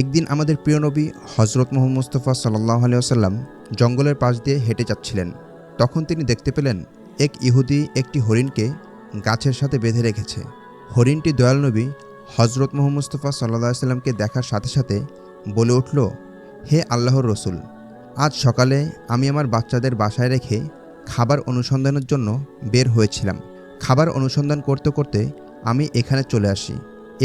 একদিন আমাদের প্রিয় নবী হজরত মোহাম্মদ মুস্তফা সাল্লাহ আলিয়াল্লাম জঙ্গলের পাশ দিয়ে হেঁটে যাচ্ছিলেন। তখন তিনি দেখতে পেলেন, এক ইহুদি একটি হরিণকে গাছের সাথে বেঁধে রেখেছে। হরিণটি দয়াল নবী হজরত মোহাম্মদ মুস্তফা সাল্লাহ সাল্লামকে দেখার সাথে সাথে বলে উঠল, হে আল্লাহর রসুল, আজ সকালে আমি আমার বাচ্চাদের বাসায় রেখে খাবার অনুসন্ধানের জন্য বের হয়েছিলাম। খাবার অনুসন্ধান করতে করতে আমি এখানে চলে আসি।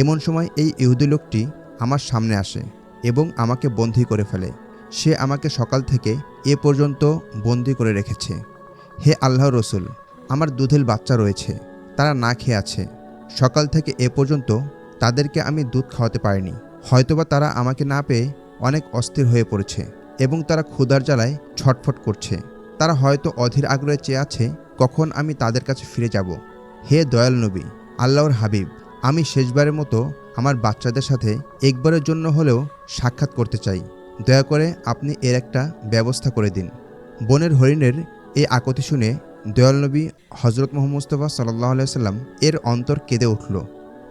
এমন সময় এই ইহুদি লোকটি আমার সামনে আসে এবং আমাকে বন্দি করে ফেলে। সে আমাকে সকাল থেকে এ পর্যন্ত বন্দি করে রেখেছে। হে আল্লাহ রসুল, আমার দুধের বাচ্চা রয়েছে, তারা না খেয়ে আছে। সকাল থেকে এ পর্যন্ত তাদেরকে আমি দুধ খাওয়াতে পারিনি। হয়তোবা তারা আমাকে না পেয়ে অনেক অস্থির হয়ে পড়েছে এবং তারা ক্ষুধার জ্বালায় ছটফট করছে। তারা হয়তো অধীর আগ্রহে চেয়ে আছে, কখন আমি তাদের কাছে ফিরে যাব। হে দয়াল নবী, আল্লাহর হাবিব, আমি শেষবারের মতো আমার বাচ্চাদের সাথে একবারের জন্য হলেও সাক্ষাৎ করতে চাই। দয়া করে আপনি এর একটা ব্যবস্থা করে দিন। বনের হরিণের এই আকতি শুনে দয়াল নবী হজরত মোহাম্মদ মুস্তফা সাল্লাহ সাল্লাম এর অন্তর কেঁদে উঠল।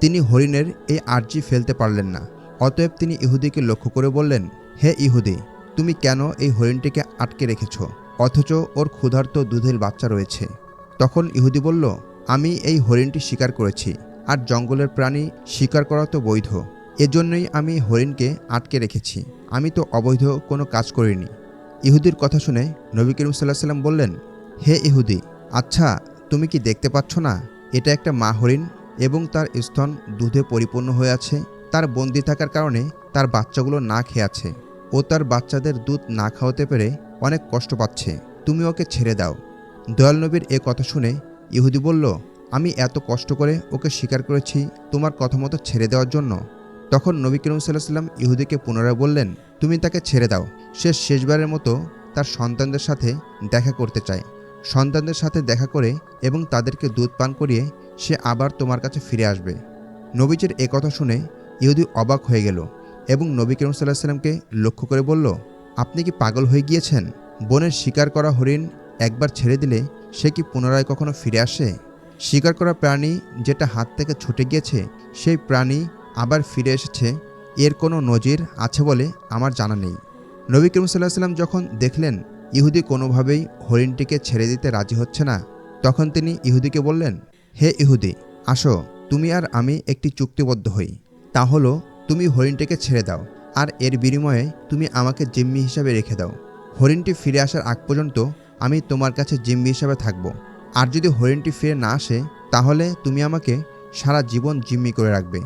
তিনি হরিণের এই আর্জি ফেলতে পারলেন না। অতএব তিনি ইহুদিকে লক্ষ্য করে বললেন, হে ইহুদি, তুমি কেন এই হরিণটিকে আটকে রেখেছ? অথচ ওর ক্ষুধার্ত দুধের বাচ্চা রয়েছে। তখন ইহুদি বলল, আমি এই হরিণটি শিকার করেছি। আর জঙ্গলের প্রাণী শিকার করা তো বৈধ। এজন্যই আমি হরিণকে আটকে রেখেছি। আমি তো অবৈধ কোনো কাজ করিনি। ইহুদির কথা শুনে নবী করিম সাল্লাহ সাল্লাম বললেন, হে ইহুদি আচ্ছা তুমি কি দেখতে পাচ্ছ না? এটা একটা মা হরিণ এবং তার স্তন দুধে পরিপূর্ণ হয়ে আছে। তার বন্দি থাকার কারণে তার বাচ্চাগুলো না খেয়ে আছে। ও তার বাচ্চাদের দুধ না খাওয়াতে পেরে অনেক কষ্ট পাচ্ছে। তুমি ওকে ছেড়ে দাও। দয়াল নবীর এ কথা শুনে ইহুদি বলল আমি এত কষ্ট করে ওকে স্বীকার করেছি তোমার কথা মতো ছেড়ে দেওয়ার জন্য। তখন নবী করিম সাল্লাহ সাল্লাম ইহুদিকে পুনরায় বললেন, তুমি তাকে ছেড়ে দাও। সে শেষবারের মতো তার সন্তানদের সাথে দেখা করতে চায়। সন্তানদের সাথে দেখা করে এবং তাদেরকে দুধ পান করিয়ে সে আবার তোমার কাছে ফিরে আসবে। নবীজের এ কথা শুনে ইহুদি অবাক হয়ে গেল এবং নবী করিম সাল্লাহ লক্ষ্য করে বলল, আপনি কি পাগল হয়ে গিয়েছেন? বনের শিকার করা হরিণ একবার ছেড়ে দিলে সে কি পুনরায় কখনো ফিরে আসে? শিকার করা প্রাণী যেটা হাত থেকে ছুটে গিয়েছে, সেই প্রাণী আবার ফিরে এসেছে। এর কোনো নজির আছে বলে আমার জানা নেই। নবী করিম সাল্লাহ সাল্লাম যখন দেখলেন ইহুদি কোনোভাবেই হরিণটিকে ছেড়ে দিতে রাজি হচ্ছে না, তখন তিনি ইহুদিকে বললেন, হে ইহুদি, আসো, তুমি আর আমি একটি চুক্তিবদ্ধ হই। তা হলো, তুমি হরিণটিকে ছেড়ে দাও, আর এর বিনিময়ে তুমি আমাকে জিম্মি হিসাবে রেখে দাও। হরিণটি ফিরে আসার আগ পর্যন্ত আমি তোমার কাছে জিম্মি হিসাবে থাকব। আর যদি হরিণটি ফিরে না আসে, তাহলে তুমি আমাকে সারা জীবন জিম্মি করে রাখবে।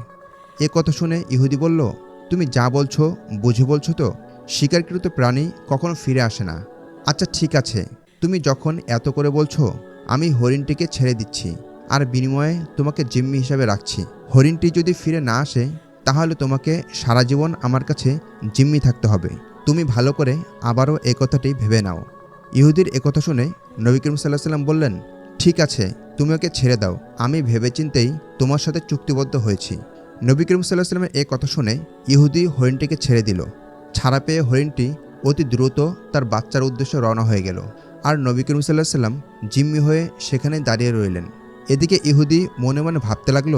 এ কথা শুনে ইহুদি বলল, তুমি যা বলছো, বুঝে বলছো তো? শিকারকৃত প্রাণী কখনো ফিরে আসে না। আচ্ছা ঠিক আছে। তুমি যখন এত করে বলছো, আমি হরিণটিকে ছেড়ে দিচ্ছি, আর বিনিময়ে তোমাকে জিম্মি হিসাবে রাখছি। হরিণটি যদি ফিরে না আসে, তাহলে তোমাকে সারা জীবন আমার কাছে জিম্মি থাকতে হবে। তুমি ভালো করে আবারও এ কথাটি ভেবে নাও। ইহুদির একথা শুনে নবী করিম সাল্লাহ সাল্লাম বললেন ঠিক আছে, তুমি ওকে ছেড়ে দাও। আমি ভেবেচিন্তেই তোমার সাথে চুক্তিবদ্ধ হয়েছি। নবী করিম সাল্লাহ সাল্লামের এ কথা শুনে ইহুদি হরিণটিকে ছেড়ে দিল। ছাড়া পেয়ে হরিণটি অতি দ্রুত তার বাচ্চার উদ্দেশ্যে রওনা হয়ে গেল। আর নবী করিম সাল্লাহ সাল্লাম জিম্মি হয়ে সেখানে দাঁড়িয়ে রইলেন। এদিকে ইহুদি মনে মনে ভাবতে লাগল,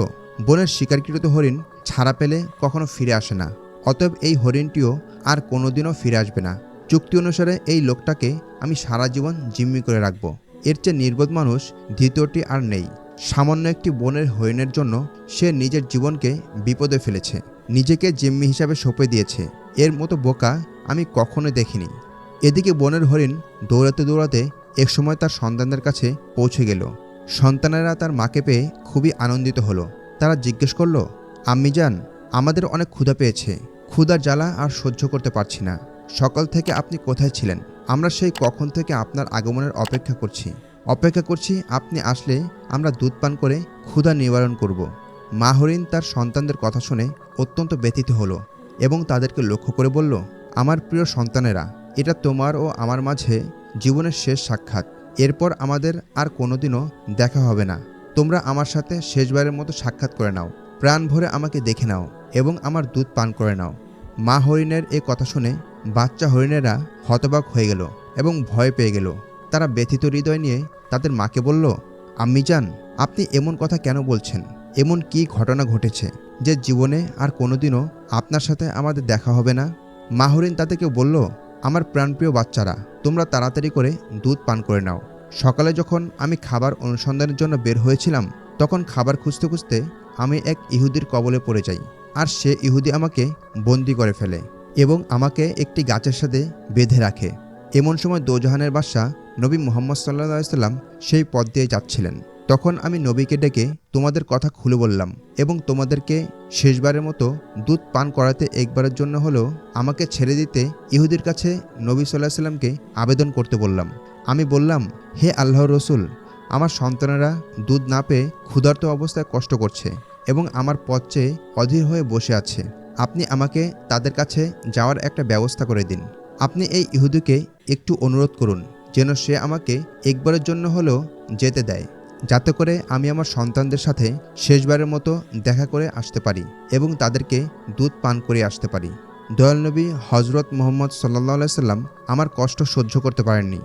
বনের শিকারকৃত হরিণ ছাড়া পেলে কখনো ফিরে আসে না। অতএব এই হরিণটিও আর কোনোদিনও ফিরে আসবে না। চুক্তি অনুসারে এই লোকটাকে আমি সারা জীবন জিম্মি করে রাখব। এর চেয়ে নির্বোধ মানুষ দ্বিতীয়টি আর নেই। সামান্য একটি বনের হরিণের জন্য সে নিজের জীবনকে বিপদে ফেলেছে। নিজেকে জিম্মি হিসাবে সঁপে দিয়েছে। এর মতো বোকা আমি কখনো দেখিনি। এদিকে বনের হরিণ দৌড়াতে দৌড়াতে একসময় তার সন্তানদের কাছে পৌঁছে গেল। সন্তানেরা তার মাকে পেয়ে খুবই আনন্দিত হলো। তারা জিজ্ঞেস করল, আম্মি যান আমাদের অনেক ক্ষুধা পেয়েছে। ক্ষুধার জ্বালা আর সহ্য করতে পারছি না। সকাল থেকে আপনি কোথায় ছিলেন? আমরা সেই কখন থেকে আপনার আগমনের অপেক্ষা করছি। অপেক্ষা করছি আপনি আসলে আমরা দুধ পান করে ক্ষুধা নিবারণ করব। মা হরিণ তার সন্তানদের কথা শুনে অত্যন্ত ব্যথিত হলো এবং তাদেরকে লক্ষ্য করে বলল, আমার প্রিয় সন্তানেরা, এটা তোমার ও আমার মাঝে জীবনের শেষ সাক্ষাৎ। এরপর আমাদের আর কোনোদিনও দেখা হবে না। তোমরা আমার সাথে শেষবারের মতো সাক্ষাৎ করে নাও। প্রাণ ভরে আমাকে দেখে নাও এবং আমার দুধ পান করে নাও। মা হরিণের এ কথা শুনে বাচ্চা হরিণেরা হতবাক হয়ে গেল এবং ভয় পেয়ে গেল। তারা ব্যথিত হৃদয় নিয়ে তাদের মাকে বলল, আম্মি যান আপনি এমন কথা কেন বলছেন? এমন কি ঘটনা ঘটেছে যে জীবনে আর কোনোদিনও আপনার সাথে আমাদের দেখা হবে না? মাহরিন তাদেরকে বলল, আমার প্রাণপ্রিয় বাচ্চারা, তোমরা তাড়াতাড়ি করে দুধ পান করে নাও। সকালে যখন আমি খাবার অনুসন্ধানের জন্য বের হয়েছিলাম, তখন খাবার খুঁজতে খুঁজতে আমি এক ইহুদির কবলে পড়ে যাই, আর সে ইহুদি আমাকে বন্দি করে ফেলে। এবং আমাকে একটি গাছের সাথে বেঁধে রাখে। এমন সময় দোজাহানের বাদশাহ নবী মোহাম্মদ সাল্লা সাল্লাম সেই পথ দিয়ে যাচ্ছিলেন। তখন আমি নবীকে ডেকে তোমাদের কথা খুলে বললাম এবং তোমাদেরকে শেষবারের মতো দুধ পান করাতে একবারের জন্য হলেও আমাকে ছেড়ে দিতে ইহুদির কাছে নবী সাল্লাহ সাল্লামকে আবেদন করতে বললাম। আমি বললাম, হে আল্লাহ রসুল, আমার সন্তানেরা দুধ না পেয়ে ক্ষুধার্ত অবস্থায় কষ্ট করছে এবং আমার পথ চেয়ে অধীর হয়ে বসে আছে। আপনি আমাকে তাদের কাছে যাওয়ার একটা ব্যবস্থা করে দিন। আপনি এই ইহুদিকে একটু অনুরোধ করুন, যেন সে আমাকে একবারের জন্য হলেও যেতে দেয়, যাতে করে আমি আমার সন্তানদের সাথে শেষবারের মতো দেখা করে আসতে পারি এবং তাদেরকে দুধ পান করে আসতে পারি। দয়াল নবী হজরত মোহাম্মদ সাল্লাহ সাল্লাম আমার কষ্ট সহ্য করতে পারেননি।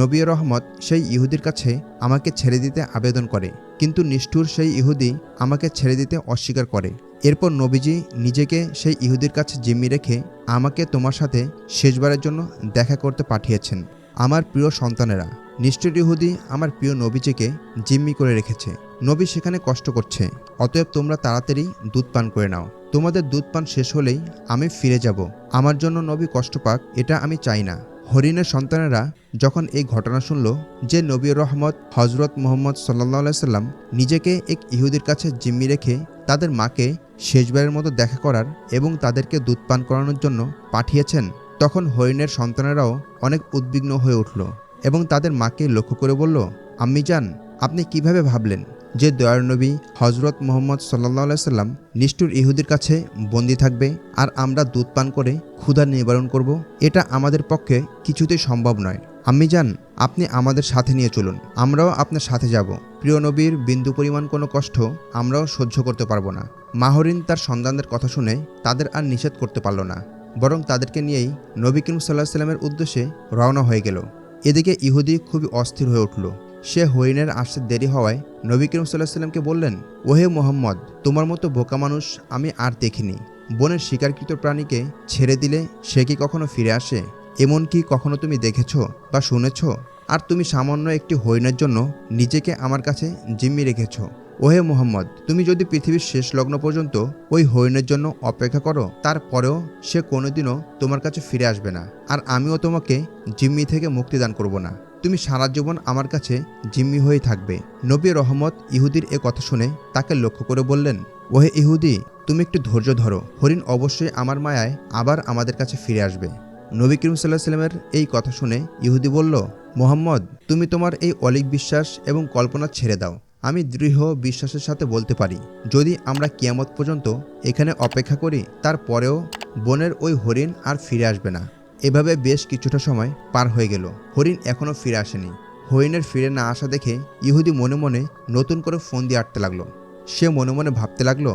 নবী রহমত সেই ইহুদির কাছে আমাকে ছেড়ে দিতে আবেদন করে, কিন্তু নিষ্ঠুর সেই ইহুদি আমাকে ছেড়ে দিতে অস্বীকার করে। এরপর নবীজি নিজেকে সেই ইহুদির কাছে জিম্মি রেখে আমাকে তোমার সাথে শেষবারের জন্য দেখা করতে পাঠিয়েছেন। আমার প্রিয় সন্তানেরা নিষ্ঠুর ইহুদি আমার প্রিয় নবীজিকে জিম্মি করে রেখেছে। নবী সেখানে কষ্ট করছে। অতএব তোমরা তাড়াতাড়ি দুধ পান করে নাও। তোমাদের দুধ পান শেষ হলেই আমি ফিরে যাব। আমার জন্য নবী কষ্ট পাক, এটা আমি চাই না। হরিণের সন্তানেরা যখন এই ঘটনা শুনল যে নবী রহমত হজরত মোহাম্মদ সাল্লাহ সাল্লাম নিজেকে এক ইহুদির কাছে জিম্মি রেখে তাদের মাকে শেষবারের মতো দেখা করার এবং তাদেরকে দুধ পান করানোর জন্য পাঠিয়েছেন, তখন হরিণের সন্তানেরাও অনেক উদ্বিগ্ন হয়ে উঠল এবং তাদের মাকে লক্ষ্য করে বলল, আম্মি যান আপনি কীভাবে ভাবলেন যে দয়ার নবী হজরত মোহাম্মদ সাল্লাহ সাল্লাম নিষ্ঠুর ইহুদির কাছে বন্দি থাকবে আর আমরা দুধ পান করে ক্ষুধা নিবারণ করব? এটা আমাদের পক্ষে কিছুতেই সম্ভব নয়। আম্মি যান, আপনি আমাদের সাথে নিয়ে চলুন। আমরাও আপনার সাথে যাব। প্রিয় নবীর বিন্দু পরিমাণ কোনো কষ্ট আমরাও সহ্য করতে পারব না। মাহরিন তার সন্তানদের কথা শুনে তাদের আর নিষেধ করতে পারল না, বরং তাদেরকে নিয়েই নবী করিম সাল্লাহ সাল্লামের উদ্দেশ্যে রওনা হয়ে গেল। এদিকে ইহুদি খুবই অস্থির হয়ে উঠল। সে হরিণের আসতে দেরি হওয়ায় নবী করিম সাল্লাহ সাল্লামকে বললেন, ওহে মোহাম্মদ, তোমার মতো বোকা মানুষ আমি আর দেখিনি। বনের শিকারকৃত প্রাণীকে ছেড়ে দিলে সে কি কখনো ফিরে আসে? এমন কি কখনো তুমি দেখেছ বা শুনেছ? আর তুমি সামান্য একটি হরিণের জন্য নিজেকে আমার কাছে জিম্মি রেখেছ। ওহে মোহাম্মদ, তুমি যদি পৃথিবীর শেষ লগ্ন পর্যন্ত ওই হরিণের জন্য অপেক্ষা করো, তারপরেও সে কোনোদিনও তোমার কাছে ফিরে আসবে না। আর আমিও তোমাকে জিম্মি থেকে মুক্তিদান করব না। তুমি সারা জীবন আমার কাছে জিম্মি হয়ে থাকবে। নবী রহমত ইহুদির এ কথা শুনে তাকে লক্ষ্য করে বললেন, ওহে ইহুদি, তুমি একটু ধৈর্য ধরো। হরিণ অবশ্যই আমার মায়ায় আবার আমাদের কাছে ফিরে আসবে। নবী করিম সাল্লাহ সাল্লামের এই কথা শুনে ইহুদি বলল, মোহাম্মদ, তুমি তোমার এই অলিক বিশ্বাস এবং কল্পনা ছেড়ে দাও। আমি দৃঢ় বিশ্বাসের সাথে বলতে পারি, যদি আমরা কিয়ামত পর্যন্ত এখানে অপেক্ষা করি তারপরেও বনের ওই হরিণ আর ফিরে আসবে না। এভাবে বেশ কিছুটা সময় পার হয়ে গেল। হরিণ এখনও ফিরে আসেনি। হরিণের ফিরে না আসা দেখে ইহুদি মনে মনে নতুন করে ফোন দিয়ে আটতে লাগল। সে মনে মনে ভাবতে লাগল,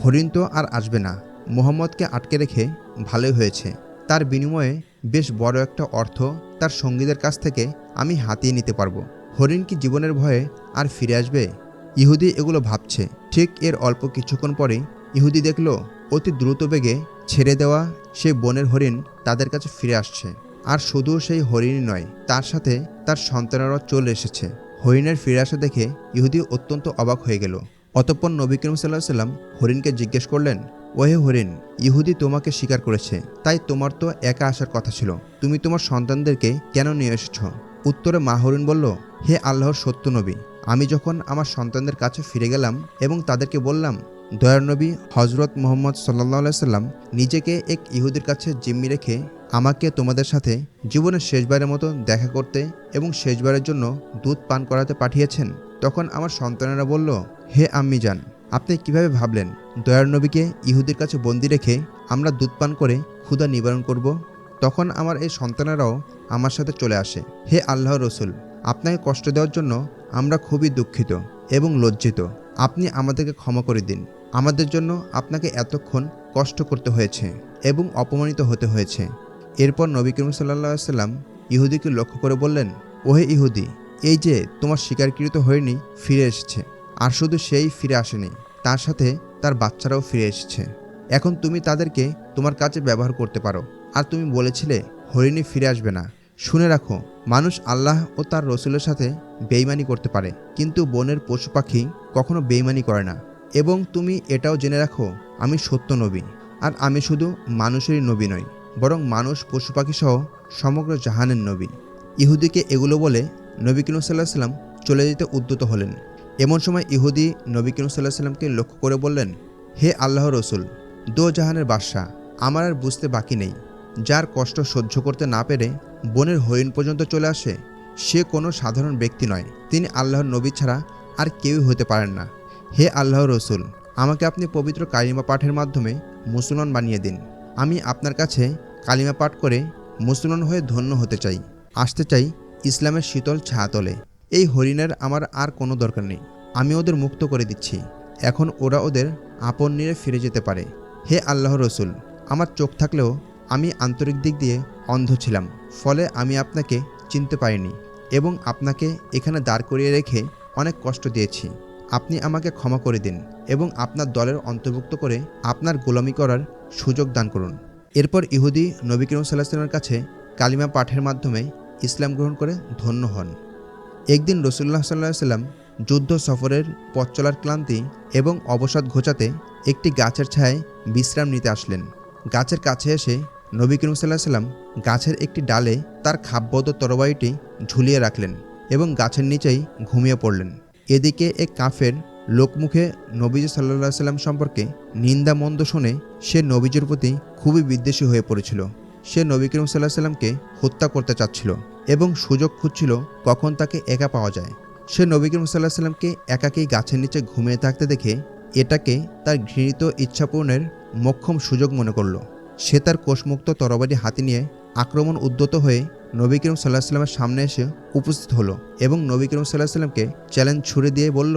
হরিণ তো আর আসবে না। মোহাম্মদকে আটকে রেখে ভালোই হয়েছে। তার বিনিময়ে বেশ বড় একটা অর্থ তার সঙ্গীদের কাছ থেকে আমি হাতিয়ে নিতে পারব। হরিণ কি জীবনের ভয়ে আর ফিরে আসবে? ইহুদি এগুলো ভাবছে। ঠিক এর অল্প কিছুক্ষণ পরে ইহুদি দেখল, অতি দ্রুত বেগে ছেড়ে দেওয়া সেই বনের হরিণ তাদের কাছে ফিরে আসছে। আর শুধু সেই হরিণই নয়, তার সাথে তার সন্তানেরাও চলে এসেছে। হরিণের ফিরে আসা দেখে ইহুদি অত্যন্ত অবাক হয়ে গেল। অতঃপর নবী করিম সাল্লাহ সাল্লাম হরিণকে জিজ্ঞেস করলেন ওহে হরিণ, ইহুদি তোমাকে স্বীকার করেছে, তাই তোমার তো একা আসার কথা ছিল। তুমি তোমার সন্তানদেরকে কেন নিয়ে এসেছ? উত্তরে মা হরিণ বলল, হে আল্লাহর সত্য নবী, আমি যখন আমার সন্তানদের কাছে ফিরে গেলাম এবং তাদেরকে বললাম, দয়ার নবী হজরত মোহাম্মদ সাল্লাহ সাল্লাম নিজেকে এক ইহুদির কাছে জিম্মি রেখে আমাকে তোমাদের সাথে জীবনের শেষবারের মতো দেখা করতে এবং শেষবারের জন্য দুধ পান করাতে পাঠিয়েছেন। তখন আমার সন্তানেরা বলল, হে আম্মি যান আপনি কীভাবে ভাবলেন, দয়ার নবীকে ইহুদির কাছে বন্দি রেখে আমরা দুধ পান করে ক্ষুধা নিবারণ করব? তখন আমার এই সন্তানেরাও আমার সাথে চলে আসে। হে আল্লাহ রসুল, আপনাকে কষ্ট দেওয়ার জন্য আমরা খুবই দুঃখিত এবং লজ্জিত। আপনি আমাদেরকে ক্ষমা করে দিন। আমাদের জন্য আপনাকে এতক্ষণ কষ্ট করতে হয়েছে এবং অপমানিত হতে হয়েছে। এরপর নবী করিম সাল্লা সাল্লাম ইহুদিকে লক্ষ্য করে বললেন, ওহে ইহুদি, এই যে তোমার স্বীকারকৃত হয়নি ফিরে এসেছে। আর শুধু সেই ফিরে আসেনি, তার সাথে তার বাচ্চারাও ফিরে এসেছে। এখন তুমি তাদেরকে তোমার কাছে ব্যবহার করতে পারো, আর তুমি বলেছিলে হরিণী ফিরে আসবে না। শুনে রাখো, মানুষ আল্লাহ ও তার রসুলের সাথে বেইমানি করতে পারে, কিন্তু বনের পশু পাখি কখনো বেইমানি করে না। এবং তুমি এটাও জেনে রাখো, আমি সত্য নবী, আর আমি শুধু মানুষেরই নবী নই, বরং মানুষ, পশু পাখি সহ সমগ্র জাহানের নবী। ইহুদিকে এগুলো বলে নবী কিনু সাল্লাহ সাল্লাম চলে যেতে উদ্যত হলেন। এমন সময় ইহুদি নবী কিনু সাল্লাহ সাল্লামকে লক্ষ্য করে বললেন, হে আল্লাহ রসুল, দো জাহানের বাদশাহ, আমার আর বুঝতে বাকি নেই। যার কষ্ট সহ্য করতে না পেরে বনের হরিণ পর্যন্ত চলে আসে, সে কোনো সাধারণ ব্যক্তি নয়। তিনি আল্লাহর নবী ছাড়া আর কেউই হতে পারেন না। হে আল্লাহ রসুল, আমাকে আপনি পবিত্র কালিমা পাঠের মাধ্যমে মুসলমান বানিয়ে দিন। আমি আপনার কাছে কালিমা পাঠ করে মুসলমান হয়ে ধন্য হতে চাই। আসতে চাই ইসলামের শীতল ছায়াতলে এই হরিণের আমার আর কোনো দরকার নেই। আমি ওদের মুক্ত করে দিচ্ছি। এখন ওরা ওদের আপন নিয়ে ফিরে যেতে পারে। হে আল্লাহ রসুল, আমার চোখ থাকলেও আমি আন্তরিক দিক দিয়ে অন্ধ ছিলাম, ফলে আমি আপনাকে চিনতে পারিনি এবং আপনাকে এখানে দাঁড় করিয়ে রেখে অনেক কষ্ট দিয়েছি। আপনি আমাকে ক্ষমা করে দিন এবং আপনার দলের অন্তর্ভুক্ত করে আপনার গোলামি করার সুযোগ দান করুন। এরপর ইহুদি নবী করিম সাল্লাহামের কাছে কালিমা পাঠের মাধ্যমে ইসলাম গ্রহণ করে ধন্য হন। একদিন রসুল্লাহ সাল্লাহ সাল্লাম যুদ্ধ সফরের পথ চলার ক্লান্তি এবং অবসাদ ঘোচাতে একটি গাছের ছায়ায় বিশ্রাম নিতে আসলেন। গাছের কাছে এসে নবী করিম সাল্লাহ সাল্লাম গাছের একটি ডালে তার খাব্যদ তরবারিটি ঝুলিয়ে রাখলেন এবং গাছের নিচেই ঘুমিয়ে পড়লেন। এদিকে এক কাফের লোকমুখে নবীজি সাল্লাহ সাল্লাম সম্পর্কে নিন্দা মন্দ শুনে সে নবীজির প্রতি খুবই বিদ্বেষী হয়ে পড়েছিল। সে নবী করিম সাল্লাহ সাল্লামকে হত্যা করতে চাচ্ছিল। এবং সুযোগ খুঁজছিল কখন তাকে একা পাওয়া যায়। সে নবী করিম সাল্লাহ সাল্লামকে একাকেই গাছের নিচে ঘুমিয়ে থাকতে দেখে এটাকে তার ঘৃণিত ইচ্ছাপূরণের মক্ষম সুযোগ মনে করল। সে তার কোষমুক্ত তরবারি হাতে নিয়ে আক্রমণ উদ্যত হয়ে নবী করিম সাল্লাহ সাল্লামের সামনে এসে উপস্থিত হলো এবং নবী করিম সাল্লাহ সাল্লামকে চ্যালেঞ্জ ছুড়ে দিয়ে বলল,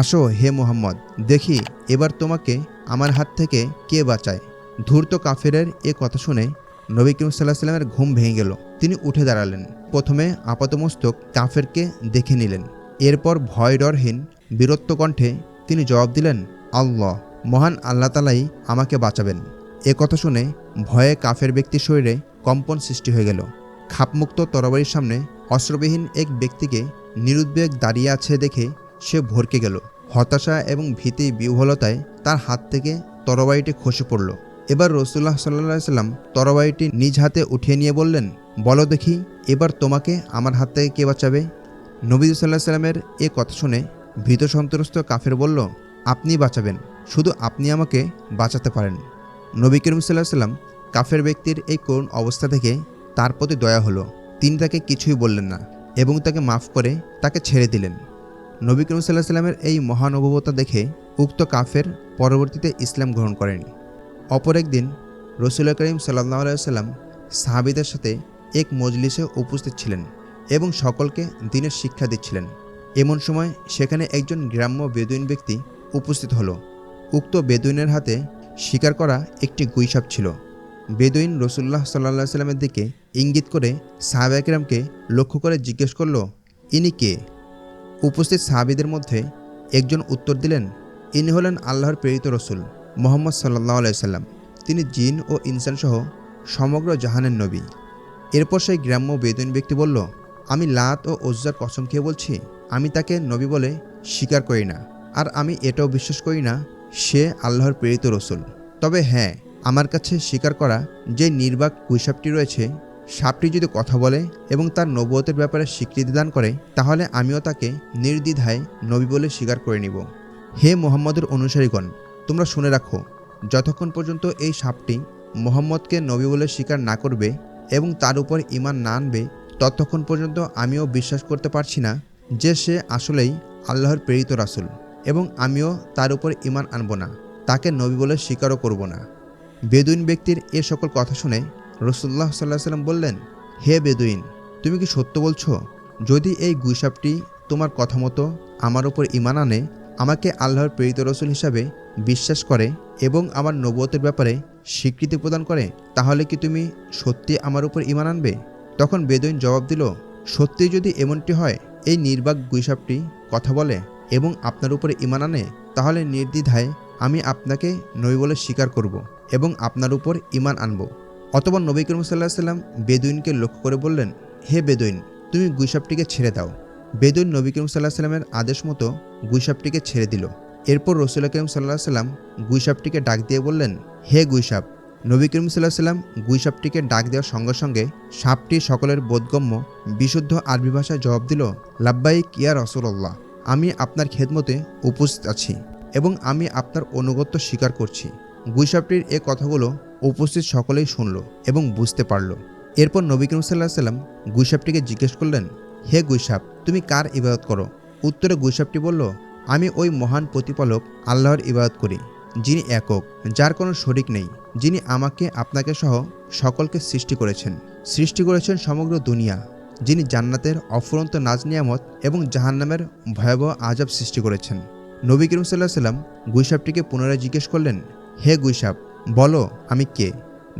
আসো হে মোহাম্মদ, দেখি এবার তোমাকে আমার হাত থেকে কে বাঁচায়? ধূর্ত কাফেরের এ কথা শুনে নবী করিম সাল্লাহ সাল্লামের ঘুম ভেঙে গেল। তিনি উঠে দাঁড়ালেন। প্রথমে আপাতমস্তক কাফেরকে দেখে নিলেন। এরপর ভয় ডরহীন বীরত্ব কণ্ঠে তিনি জবাব দিলেন, আল্লাহ, মহান আল্লাহ তালাই আমাকে বাঁচাবেন। এ কথা শুনে ভয়ে কাফের ব্যক্তির শরীরে কম্পন সৃষ্টি হয়ে গেল। খাপমুক্ত তরবারির সামনে অস্ত্রবিহীন এক ব্যক্তিকে নিরুদ্বেগ দাঁড়িয়ে আছে দেখে সে ভরকে গেল। হতাশা এবং ভীতি বিহ্বলতায় তার হাত থেকে তরবারিটি খসে পড়ল। এবার রসুল্লাহ সাল্লাহ সাল্লাম তরবারিটি নিজ হাতে উঠিয়ে নিয়ে বললেন, বলো দেখি, এবার তোমাকে আমার হাত থেকে কে বাঁচাবে? নবী সাল্লাহ সাল্লামের এ কথা শুনে ভীত সন্ত্রস্ত কাফের বলল, আপনি বাঁচাবেন, শুধু আপনি আমাকে বাঁচাতে পারেন। নবী করিম সাল্লাহ সাল্লাম কাফের ব্যক্তির এই করুণ অবস্থা থেকে তার প্রতি দয়া হলো। তিনি তাকে কিছুই বললেন না এবং তাকে মাফ করে তাকে ছেড়ে দিলেন। নবী করিম সাল্লাহ সাল্লামের এই মহানুভবতা দেখে উক্ত কাফের পরবর্তীতে ইসলাম গ্রহণ করেন। অপর একদিন রসুল করিম সাল্লাহ আলাইসাল্লাম সাহাবিদের সাথে এক মজলিসে উপস্থিত ছিলেন এবং সকলকে দিনের শিক্ষা দিচ্ছিলেন। এমন সময় সেখানে একজন গ্রাম্য বেদুইন ব্যক্তি উপস্থিত হলো। উক্ত বেদুইনের হাতে শিকার করা একটি গুইসাপ ছিল। বেদুইন রসুল্লাহ সাল্লাহ সাল্লামের দিকে ইঙ্গিত করে সাহাবা একরামকে লক্ষ্য করে জিজ্ঞেস করল, ইনি কে? উপস্থিত সাহাবিদের মধ্যে একজন উত্তর দিলেন, ইনি হলেন আল্লাহর প্রেরিত রসুল। মোহাম্মদ সাল্লাহ আলাইসাল্লাম তিনি জিন ও ইনসানসহ সমগ্র জাহানের নবী। এরপর সেই গ্রাম্য বেদন ব্যক্তি বলল, আমি লাত ও ওজ্জার কসম খেয়ে বলছি, আমি তাকে নবী বলে স্বীকার করি না, আর আমি এটাও বিশ্বাস করি না, সে আল্লাহর প্রেরিত রসুল। তবে হ্যাঁ আমার কাছে স্বীকার করা যে নির্বাক কুইসাপটি রয়েছে, সাপটি যদি কথা বলে এবং তার নবুয়তের ব্যাপারে স্বীকৃতি দান করে, তাহলে আমিও তাকে নির্দ্বিধায় নবী বলে স্বীকার করে নিব। হে মোহাম্মদের অনুসারীগণ তোমরা শুনে রাখো, যতক্ষণ পর্যন্ত এই সাপটি মোহাম্মদকে নবী বলে স্বীকার না করবে এবং তার উপর ইমান না আনবে, ততক্ষণ পর্যন্ত আমিও বিশ্বাস করতে পারছি না যে সে আসলেই আল্লাহর প্রেরিত রাসুল এবং আমিও তার উপর ইমান আনব না, তাকে নবী বলে স্বীকারও করব না। বেদুইন ব্যক্তির এ সকল কথা শুনে রসুল্লাহ সাল্লাহ সাল্লাম বললেন, হে বেদুইন, তুমি কি সত্য বলছো? যদি এই গুইসাপটি তোমার কথা মতো আমার উপর ইমান আনে আমাকে আল্লাহর প্রেরিত রসুল হিসাবে বিশ্বাস করে এবং আমার নবতের ব্যাপারে স্বীকৃতি প্রদান করে, তাহলে কি তুমি সত্যি আমার উপর ইমান আনবে? তখন বেদুইন জবাব দিল, সত্যি যদি এমনটি হয়, এই নির্বাক গুইসাপটি কথা বলে এবং আপনার উপরে ইমান আনে, তাহলে নির্দ্বিধায় আমি আপনাকে নবী বলে স্বীকার করব এবং আপনার উপর ইমান আনব। অতপর নবী করিম সাল্লাহ সাল্লাম বেদুইনকে লক্ষ্য করে বললেন, হে বেদুইন, তুমি গুইসাপটিকে ছেড়ে দাও। বেদুইন নবী করিম সাল্লাহ সাল্লামের আদেশ মতো গুইসাপটিকে ছেড়ে দিল। এরপর রসুল করিম সাল্লাহ সাল্লাম গুইসাপটিকে ডাক দিয়ে বললেন, হে গুইসাপ নবী করিম সাল্লাহ সাল্লাম গুইসাপটিকে ডাক দেওয়ার সঙ্গে সঙ্গে সাপটি সকলের বোধগম্য, বিশুদ্ধ আরবি ভাষায় জবাব দিল, লাব্বাইক ইয়া রসুল্লাহ আমি আপনার খেদমতে উপস্থিত আছি এবং আমি আপনার অনুগত্য স্বীকার করছি। গুইসাপটির এ কথাগুলো উপস্থিত সকলেই শুনল এবং বুঝতে পারল। এরপর নবী করিম সাল্লাহ সাল্লাম গুইসাপটিকে জিজ্ঞেস করলেন হে গুইসাপ, তুমি কার ইবাদত করো? উত্তরে গুইসাপটি বলল, আমি ওই মহান প্রতিপালক আল্লাহর ইবাদত করি, যিনি একক, যার কোনো শরিক নেই, যিনি আমাকে, আপনাকে সহ সকলকে সৃষ্টি করেছেন। সৃষ্টি করেছেন সমগ্র দুনিয়া, যিনি জান্নাতের অফুরন্ত নাজ নিয়ামত এবং জাহান্নামের ভয়াবহ আজাব সৃষ্টি করেছেন। নবী করিম সাল্লাহ সাল্লাম গুইসাপটিকে পুনরায় জিজ্ঞেস করলেন, হে গুইসাপ, বলো, আমি কে?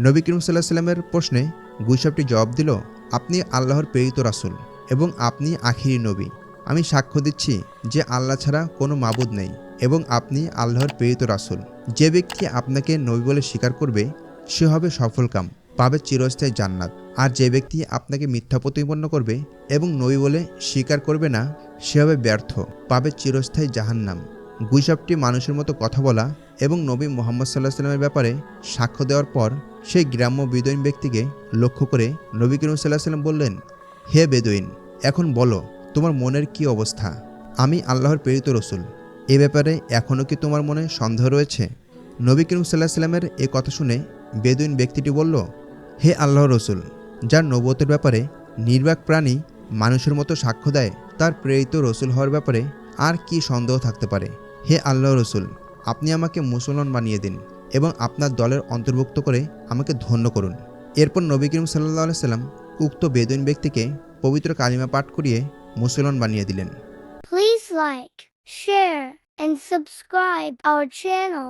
নবী করিম সাল্লাহ সাল্লামের প্রশ্নে গুইসাপটি জবাব দিল, আপনি আল্লাহর প্রেরিত রাসূল। এবং আপনি আখিরি নবী। আমি সাক্ষ্য দিচ্ছি যে আল্লাহ ছাড়া কোনো মাবুদ নেই এবং আপনি আল্লাহর প্রেরিত রাসূল। যে ব্যক্তি আপনাকে নবী বলে স্বীকার করবে, সে হবে সফলকাম পাবে চিরস্থায়ী জান্নাত। আর যে ব্যক্তি আপনাকে মিথ্যা প্রতিপন্ন করবে এবং নবী বলে স্বীকার করবে না, সে হবে ব্যর্থ, পাবে চিরস্থায়ী জাহান্নাম। গুইসাপটি মানুষের মতো কথা বলা এবং নবী মোহাম্মদ সাল্লাহ সাল্লামের ব্যাপারে সাক্ষ্য দেওয়ার পর সেই গ্রাম্য বেদইন ব্যক্তিকে লক্ষ্য করে নবী করিম সাল্লাহ সাল্লাম বললেন হে বেদুইন, এখন বলো, তোমার মনের কি অবস্থা? আমি আল্লাহর প্রেরিত রসুল। এ ব্যাপারে এখনও কি তোমার মনে সন্দেহ রয়েছে? নবী করিম সাল্লাহ সাল্লামের এ কথা শুনে বেদুইন ব্যক্তিটি বলল, হে আল্লাহ রসুল, যার নবতের ব্যাপারে নির্বাক প্রাণী মানুষের মতো সাক্ষ্য দেয়, তার প্রেরিত রসুল হওয়ার ব্যাপারে আর কি সন্দেহ থাকতে পারে? হে আল্লাহ রসুল, আপনি আমাকে মুসলমান বানিয়ে দিন এবং আপনার দলের অন্তর্ভুক্ত করে আমাকে ধন্য করুন। এরপর নবী করিম সাল্লাহ সাল্লাম উক্ত বেদুন ব্যক্তিকে পবিত্র কালিমা পাঠ করিয়ে মুসলমান বানিয়ে দিলেন। Please like share and subscribe our channel